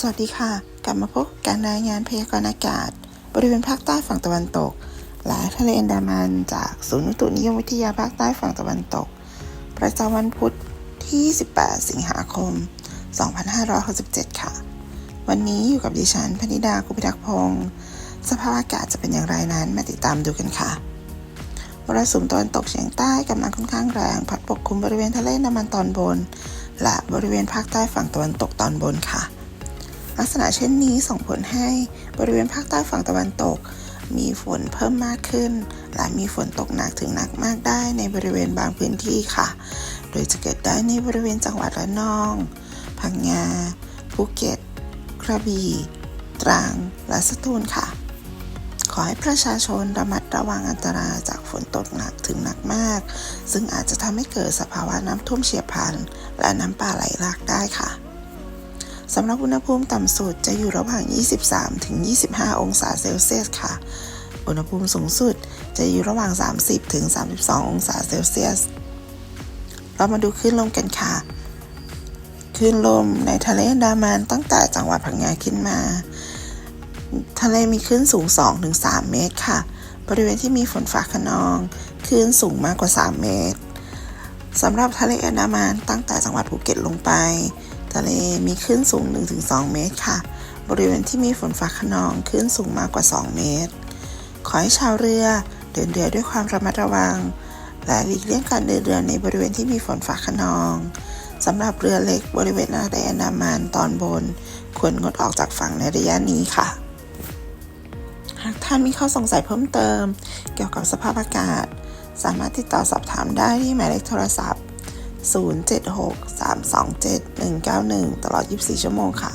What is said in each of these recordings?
สวัสดีค่ะ กลับมาพบกับการรายงานพยากรณ์อากาศ บริเวณภาคใต้ฝั่งตะวันตก และทะเลอันดามันจากศูนย์อุตุนิยมวิทยาภาคใต้ฝั่งตะวันตก ประจำวันพุธที่ 18 สิงหาคม 2567 ค่ะ วันนี้อยู่กับดิฉันพนิดาคุพิทักษ์พงศ์สภาพอากาศจะเป็นอย่างไรนั้นมาติดตามดูกันค่ะมรสุมตะวันตกเฉียงใต้กำลังค่อนข้างแรงพัดปกคลุมบริเวณทะเลอันดามันตอนบน และบริเวณภาคใต้ฝั่งตะวันตกตอนบนค่ะ ลักษณะเช่นนี้ส่งผลให้บริเวณภาคใต้ฝั่งตะวันตก มีฝนเพิ่มมากขึ้น และมีฝนตกหนักถึงหนักมากได้ในบริเวณบางพื้นที่ค่ะ โดยจะเกิดได้ในบริเวณจังหวัดระนอง พังงา ภูเก็ต กระบี่ ตรัง และสตูลค่ะ ขอให้ประชาชนระมัดระวังอันตรายจากฝนตกหนักถึงหนักมาก ซึ่งอาจจะทำให้เกิดสภาวะน้ำท่วมเฉียบพลัน และน้ำป่าไหลหลากได้ค่ะ สำหรับอุณหภูมิต่ำสุดจะอยู่ระหว่าง 23 ถึง 25 องศาเซลเซียสค่ะ อุณหภูมิสูงสุดจะอยู่ระหว่าง 30 ถึง 32 องศาเซลเซียส เรามาดูคลื่นลมกันค่ะ คลื่นลมในทะเลอันดามันตั้งแต่จังหวัดพังงาขึ้นมา ทะเลมีคลื่นสูง 2-3 เมตรค่ะ บริเวณที่มีฝนฟ้าขนอง คลื่นสูงมากกว่า 3 เมตรสำหรับทะเลอันดามันตั้งแต่จังหวัดภูเก็ตลงไป ทะเลมีคลื่นสูง 1-2 เมตรค่ะ บริเวณที่มีฝนฟ้าขนองคลื่นสูงมากกว่า 2 เมตร ขอให้ชาวเรือเดินเรือด้วยความระมัดระวัง และหลีกเลี่ยงการเดินเรือในบริเวณที่มีฝนฟ้าขนองสำหรับเรือเล็กบริเวณทะเลอันดามันตอนบน ควรงดออกจากฝั่งในระยะนี้ค่ะ หากท่านมีข้อสงสัยเพิ่มเติม เกี่ยวกับสภาพอากาศ สามารถติดต่อสอบถามได้ที่หมายเลขโทรศัพท์ 076-327-191 ตลอด 24 ชั่วโมงค่ะ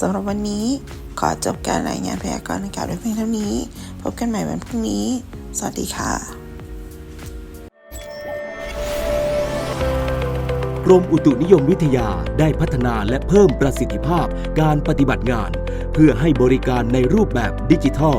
สำหรับวันนี้ขอจบการรายงานพยากรณ์อากาศไว้เพียงเท่านี้ พบกันใหม่วันพรุ่งนี้ สวัสดีค่ะ กรมอุตุนิยมวิทยาได้พัฒนาและเพิ่มประสิทธิภาพการปฏิบัติงาน เพื่อให้บริการในรูปแบบดิจิทัล